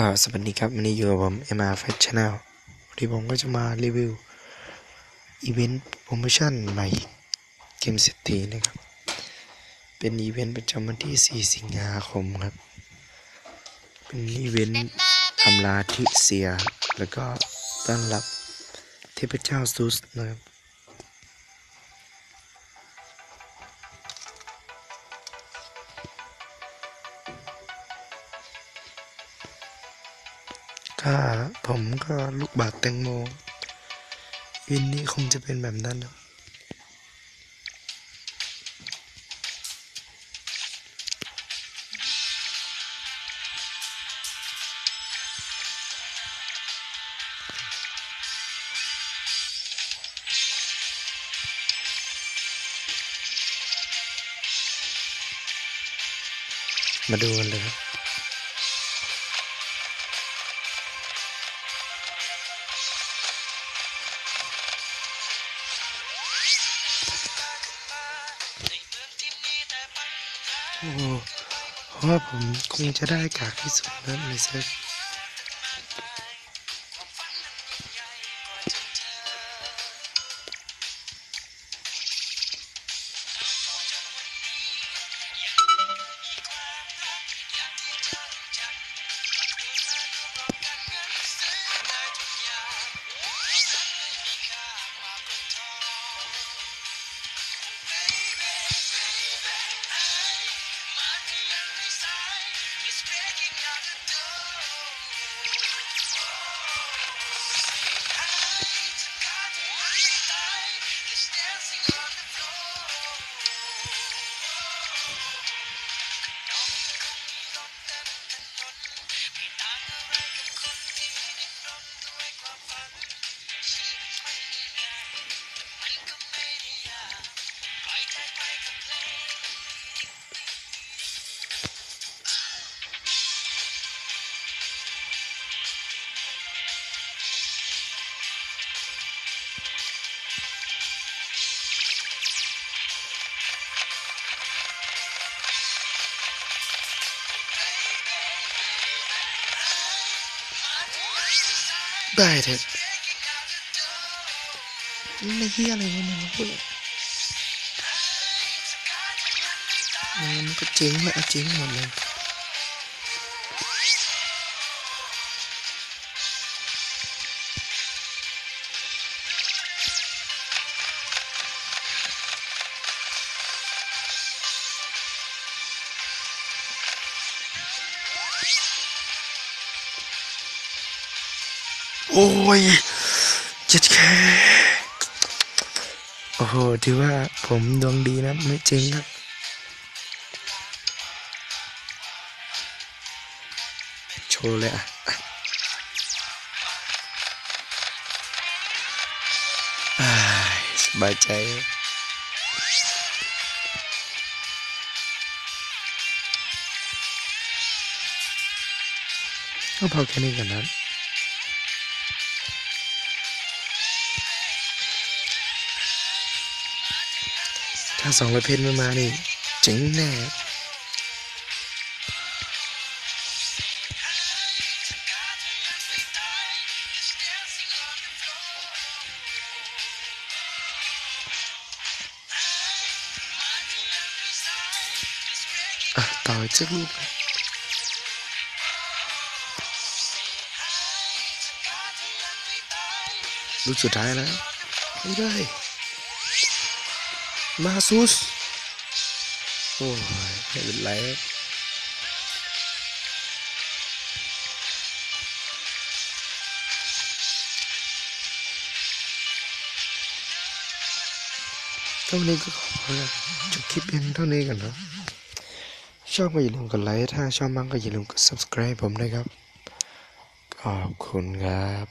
ก็สวัสดีครับวันนี้อยู่กับผม MR f a s h Channel วันนี้ผมก็จะมารีวิว อีเวนต์โปรโมชั่นใหม่เกมเศรษฐีนะครับ เป็นอีเวนต์ประจำวันที่ 4 สิงหาคมครับ เป็นอีเวนต์อำลาทิเซีย แล้วก็ต้อนรับเทพเจ้าซูสนะครับ ถ้าผมก็ลูกบาศก์แตงโม วินนี้คงจะเป็นแบบนั้นนะมาดูกันเลยครับ ว่าผมคงจะได้กากที่สุดนะในเซิร์ฟ ได้เถอะไม่เฮียอะไรวะเนี่ยพูดเลยมันก็เจ๊งแหละเจ๊งหมดเลย โอ้ยเจ็ดแค่โอ้โหถือว่าผมดวงดีนะ ไม่จริงครับโชว์เลยอะสบายใจก็พอแค่นี้กันนะ ถ้าสองประเภทไม่มานี่เจ๋งแน่อะต่ออีกสักลูกลูกสุดท้ายแล้วไม่ได้ มาซุส โอ้ยไม่เป็นไรเท่านี้ก็ขอจบคลิปเพียงเท่านี้กันเนาะชอบก็อย่าลืมกดไลค์ถ้าชอบมากก็อย่าลืมกด subscribe ผมด้วยครับ ขอบคุณครับ